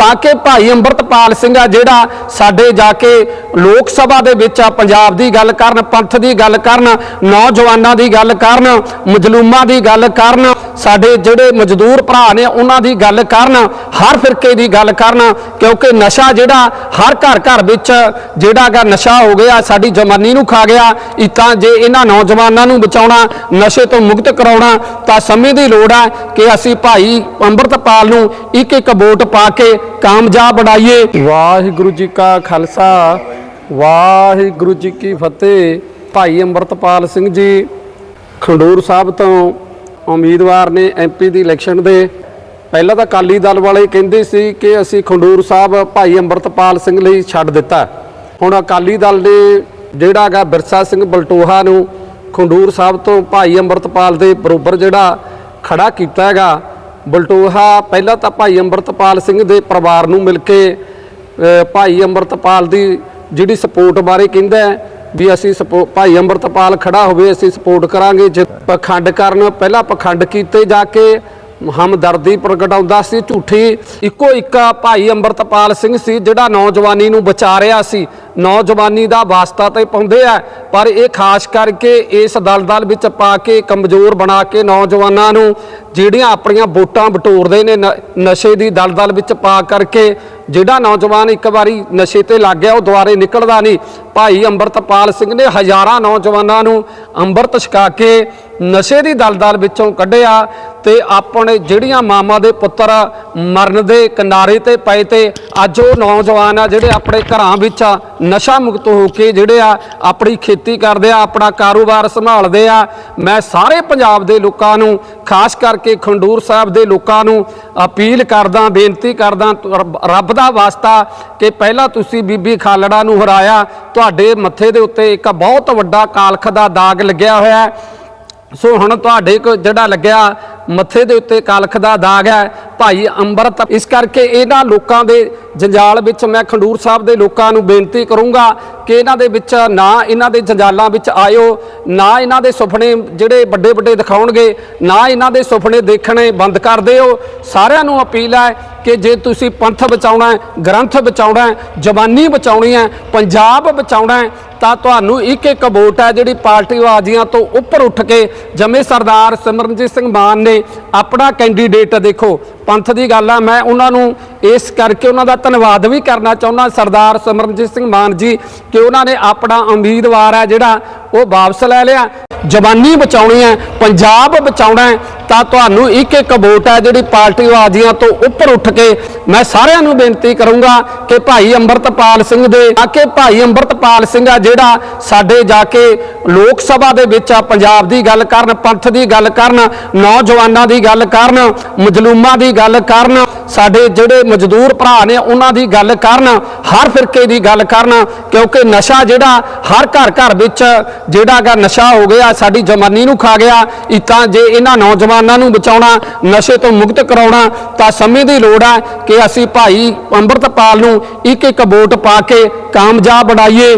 ਤਾਂ ਕਿ ਭਾਈ ਅੰਮ੍ਰਿਤਪਾਲ ਸਿੰਘ ਆ ਜਿਹੜਾ ਸਾਡੇ ਜਾ ਕੇ ਲੋਕ ਸਭਾ ਦੇ ਵਿੱਚ ਆ, ਪੰਜਾਬ ਦੀ ਗੱਲ ਕਰਨ, ਪੰਥ ਦੀ ਗੱਲ ਕਰਨ, ਨੌਜਵਾਨਾਂ ਦੀ ਗੱਲ ਕਰਨ, ਮਜਲੂਮਾਂ ਦੀ ਗੱਲ ਕਰਨ, ਸਾਡੇ ਜਿਹੜੇ ਮਜ਼ਦੂਰ ਭਰਾ ਨੇ ਉਹਨਾਂ ਦੀ ਗੱਲ ਕਰਨ, ਹਰ ਫਿਰਕੇ ਦੀ ਗੱਲ ਕਰਨ, ਕਿਉਂਕਿ ਨਸ਼ਾ ਜਿਹੜਾ ਹਰ ਘਰ ਘਰ ਵਿੱਚ ਜਿਹੜਾ ਗਾ ਨਸ਼ਾ ਹੋ ਗਿਆ, ਸਾਡੀ ਜਵਾਨੀ ਨੂੰ ਖਾ ਗਿਆ ਇਹ ਤਾਂ ਜੇ ਇਹਨਾਂ ਨੌਜਵਾਨਾਂ ਨੂੰ ਬਚਾਉਣਾ, ਨਸ਼ੇ ਤੋਂ ਮੁਕਤ ਕਰਾਉਣਾ, ਤਾਂ ਸਮੇਂ ਦੀ ਲੋੜ ਹੈ ਕਿ ਅਸੀਂ ਭਾਈ ਅੰਮ੍ਰਿਤਪਾਲ ਨੂੰ ਇੱਕ ਇੱਕ ਵੋਟ ਪਾ ਕੇ ਕਾਮਯਾਬ ਬਣਾਈਏ। ਵਾਹਿਗੁਰੂ ਜੀ ਕਾ ਖਾਲਸਾ, ਵਾਹਿਗੁਰੂ ਜੀ ਕੀ ਫਤਿਹ। ਭਾਈ ਅੰਮ੍ਰਿਤਪਾਲ ਸਿੰਘ ਜੀ, ਖੰਡੂਰ ਸਾਹਿਬ ਤੋਂ ਉਮੀਦਵਾਰ ਨੇ ਐਮਪੀ ਦੀ ਇਲੈਕਸ਼ਨ ਦੇ। ਪਹਿਲਾਂ ਤਾਂ ਅਕਾਲੀ ਦਲ ਵਾਲੇ ਕਹਿੰਦੇ ਸੀ ਕਿ ਅਸੀਂ ਖੰਡੂਰ ਸਾਹਿਬ ਭਾਈ ਅੰਮ੍ਰਿਤਪਾਲ ਸਿੰਘ ਲਈ ਛੱਡ ਦਿੱਤਾ। ਹੁਣ ਅਕਾਲੀ ਦਲ ਨੇ ਜਿਹੜਾ ਹੈਗਾ ਬਿਰਸਾ ਸਿੰਘ ਬਲਟੋਹਾ ਨੂੰ ਖੰਡੂਰ ਸਾਹਿਬ ਤੋਂ ਭਾਈ ਅੰਮ੍ਰਿਤਪਾਲ ਦੇ ਬਰੋਬਰ ਜਿਹੜਾ ਖੜਾ ਕੀਤਾ ਹੈਗਾ ਬਲਟੋਹਾ, ਪਹਿਲਾਂ ਤਾਂ ਭਾਈ ਅੰਮ੍ਰਿਤਪਾਲ ਸਿੰਘ ਦੇ ਪਰਿਵਾਰ ਨੂੰ ਮਿਲ ਕੇ ਭਾਈ ਅੰਮ੍ਰਿਤਪਾਲ ਦੀ ਜਿਹੜੀ ਸਪੋਰਟ ਬਾਰੇ ਕਹਿੰਦਾ ਵੀ ਅਸੀਂ ਸਪੋ- ਭਾਈ ਅੰਮ੍ਰਿਤਪਾਲ ਖੜਾ ਹੋਵੇ, ਅਸੀਂ ਸਪੋਰਟ ਕਰਾਂਗੇ। ਜੇ ਪਖੰਡ ਕਰਨ, ਪਹਿਲਾਂ ਪਖੰਡ ਕੀਤੇ ਜਾ ਕੇ ਹਮਦਰਦੀ ਪ੍ਰਗਟਾਉਂਦਾ ਸੀ, ਝੂਠੀ ਇੱਕੋ ਇੱਕ ਭਾਈ ਅੰਮ੍ਰਿਤਪਾਲ ਸਿੰਘ ਸੀ, ਜਿਹੜਾ ਨੌਜਵਾਨੀ ਨੂੰ ਬਚਾ ਰਿਹਾ ਸੀ। ਨੌਜਵਾਨੀ ਦਾ ਵਾਸਤਾ ਤੇ ਪਾਉਂਦੇ ਆ, ਪਰ ਇਹ ਖਾਸ ਕਰਕੇ ਇਸ ਦਲਦਲ ਵਿੱਚ ਪਾ ਕੇ ਕਮਜ਼ੋਰ ਬਣਾ ਕੇ ਨੌਜਵਾਨਾਂ ਨੂੰ, ਜਿਹੜੀਆਂ ਆਪਣੀਆਂ ਵੋਟਾਂ ਬਟੋਰਦੇ ਨੇ, ਨ- ਨਸ਼ੇ ਦੀ ਦਲਦਲ ਵਿੱਚ ਪਾ ਕਰਕੇ, ਜਿਹੜਾ ਨੌਜਵਾਨ ਇੱਕ ਵਾਰੀ ਨਸ਼ੇ ਤੇ ਲੱਗ ਗਿਆ, ਉਹ ਦੁਬਾਰੇ ਨਿਕਲਦਾ ਨਹੀਂ। ਭਾਈ ਅੰਮ੍ਰਿਤਪਾਲ ਸਿੰਘ ਨੇ ਹਜ਼ਾਰਾਂ ਨੌਜਵਾਨਾਂ ਨੂੰ ਅੰਮ੍ਰਿਤ ਛਕਾ ਕੇ ਨਸ਼ੇ ਦੀ ਦਲਦਲ ਵਿੱਚੋਂ ਕੱਢਿਆ ਤੇ ਆਪਣੇ ਜਿਹੜੀਆਂ ਮਾਮਾ ਦੇ ਪੁੱਤਰ ਮਰਨ ਦੇ ਕਿਨਾਰੇ ਤੇ ਪਏ ਤੇ ਅੱਜ ਉਹ ਨੌਜਵਾਨ ਆ ਜਿਹੜੇ ਆਪਣੇ ਘਰਾਂ ਵਿੱਚ ਨਸ਼ਾ ਮੁਕਤ ਹੋ ਕੇ ਜਿਹੜੇ ਆ ਆਪਣੀ ਖੇਤੀ ਕਰਦੇ ਆ, ਆਪਣਾ ਕਾਰੋਬਾਰ ਸੰਭਾਲਦੇ ਆ। ਮੈਂ ਸਾਰੇ ਪੰਜਾਬ ਦੇ ਲੋਕਾਂ ਨੂੰ, ਖਾਸ ਕਰਕੇ ਖੰਡੂਰ ਸਾਹਿਬ ਦੇ ਲੋਕਾਂ ਨੂੰ ਅਪੀਲ ਕਰਦਾ, ਬੇਨਤੀ ਕਰਦਾ ਰੱਬ ਦਾ ਵਾਸਤਾ ਕਿ ਪਹਿਲਾਂ ਤੁਸੀਂ ਬੀਬੀ ਖਾਲੜਾ ਨੂੰ ਹਰਾਇਆ ਤੁਹਾਡੇ ਮੱਥੇ ਦੇ ਉੱਤੇ ਇੱਕ ਬਹੁਤ ਵੱਡਾ ਕਾਲਖ ਦਾ ਦਾਗ ਲੱਗਿਆ ਹੋਇਆ ਹੈ। ਸੋ ਹੁਣ ਤੁਹਾਡੇ ਕੋ ਜਿਹੜਾ ਲੱਗਿਆ ਮੱਥੇ ਦੇ ਉੱਤੇ ਕਾਲਖ ਦਾ ਦਾਗ ਹੈ, ਭਾਈ ਅੰਮ੍ਰਿਤ। ਇਸ ਕਰਕੇ ਇਹਨਾਂ ਲੋਕਾਂ ਦੇ ਜੰਜਾਲ ਵਿੱਚ ਮੈਂ ਖੰਡੂਰ ਸਾਹਿਬ ਦੇ ਲੋਕਾਂ ਨੂੰ ਬੇਨਤੀ ਕਰੂੰਗਾ ਕਿ ਇਹਨਾਂ ਦੇ ਵਿੱਚ ਨਾ ਇਹਨਾਂ ਦੇ ਜੰਜਾਲਾਂ ਵਿੱਚ ਆਇਓ, ਨਾ ਇਹਨਾਂ ਦੇ ਸੁਪਨੇ ਜਿਹੜੇ ਵੱਡੇ ਵੱਡੇ ਦਿਖਾਉਣਗੇ, ਨਾ ਇਹਨਾਂ ਦੇ ਸੁਪਨੇ ਦੇਖਣੇ ਬੰਦ ਕਰ ਦਿਓ। ਸਾਰਿਆਂ ਨੂੰ ਅਪੀਲ ਹੈ ਕਿ ਜੇ ਤੁਸੀਂ ਪੰਥ ਬਚਾਉਣਾ ਹੈ, ਗ੍ਰੰਥ ਬਚਾਉਣਾ ਹੈ ਜਵਾਨੀ ਬਚਾਉਣੀ ਹੈ, ਪੰਜਾਬ ਬਚਾਉਣਾ ਹੈ, ਤਾਂ ਤੁਹਾਨੂੰ ਇੱਕ ਇੱਕ ਵੋਟ ਹੈ ਜਿਹੜੀ ਪਾਰਟੀਵਾਜ਼ੀਆਂ ਤੋਂ ਉੱਪਰ ਉੱਠ ਕੇ ਜਮੇ ਸਰਦਾਰ ਸਿਮਰਨਜੀਤ ਸਿੰਘ ਮਾਨ ਨੇ ਆਪਣਾ ਕੈਂਡੀਡੇਟ ਦੇਖੋ, ਪੰਥ ਦੀ ਗੱਲ ਆ, ਮੈਂ ਉਹਨਾਂ ਨੂੰ ਇਸ ਕਰਕੇ ਉਹਨਾਂ ਦਾ ਧੰਨਵਾਦ ਵੀ ਕਰਨਾ ਚਾਹੁੰਦਾ ਸਰਦਾਰ ਸਿਮਰਨਜੀਤ ਸਿੰਘ ਮਾਨ ਜੀ ਕਿ ਉਹਨਾਂ ਨੇ ਆਪਣਾ ਉਮੀਦਵਾਰ ਹੈ ਜਿਹੜਾ ਉਹ ਵਾਪਸ ਲੈ ਲਿਆ। ਜਵਾਨੀ ਬਚਾਉਣੀ ਹੈ, ਪੰਜਾਬ ਬਚਾਉਣਾ ਹੈ, ਤਾਂ ਤੁਹਾਨੂੰ ਇੱਕ ਇੱਕ ਵੋਟ ਹੈ ਜਿਹੜੀ ਪਾਰਟੀਵਾਜ਼ੀਆਂ ਤੋਂ ਉੱਪਰ ਉੱਠ ਕੇ ਮੈਂ ਸਾਰਿਆਂ ਨੂੰ ਬੇਨਤੀ ਕਰੂੰਗਾ ਕਿ ਭਾਈ ਅੰਮ੍ਰਿਤਪਾਲ ਸਿੰਘ ਦੇ, ਆ ਕਿ ਭਾਈ ਅੰਮ੍ਰਿਤਪਾਲ ਸਿੰਘ ਆ ਜਿਹੜਾ ਸਾਡੇ ਜਾ ਕੇ ਲੋਕ ਸਭਾ ਦੇ ਵਿੱਚ ਆ, ਪੰਜਾਬ ਦੀ ਗੱਲ ਕਰਨ, ਪੰਥ ਦੀ ਗੱਲ ਕਰਨ, ਨੌਜਵਾਨਾਂ ਦੀ ਗੱਲ ਕਰਨ, ਮਜਲੂਮਾਂ ਦੀ ਗੱਲ ਕਰਨ, ਸਾਡੇ ਜਿਹੜੇ ਮਜ਼ਦੂਰ ਭਰਾ ਨੇ ਉਹਨਾਂ ਦੀ ਗੱਲ ਕਰਨ, ਹਰ ਫਿਰਕੇ ਦੀ ਗੱਲ ਕਰਨ, ਕਿਉਂਕਿ ਨਸ਼ਾ ਜਿਹੜਾ ਹਰ ਘਰ ਘਰ ਵਿੱਚ ਜਿਹੜਾ ਗਾ ਨਸ਼ਾ ਹੋ ਗਿਆ, ਸਾਡੀ ਜਵਾਨੀ ਨੂੰ ਖਾ ਗਿਆ, ਇਹ ਤਾਂ ਜੇ ਇਹਨਾਂ ਨੌਜਵਾਨਾਂ ਨੂੰ ਬਚਾਉਣਾ, ਨਸ਼ੇ ਤੋਂ ਮੁਕਤ ਕਰਾਉਣਾ, ਤਾਂ ਸਮੇਂ ਦੀ ਲੋੜ ਹੈ ਕਿ ਅਸੀਂ ਭਾਈ ਅੰਮ੍ਰਿਤਪਾਲ ਨੂੰ ਇੱਕ ਇੱਕ ਵੋਟ ਪਾ ਕੇ ਕਾਮਯਾਬ ਬਣਾਈਏ।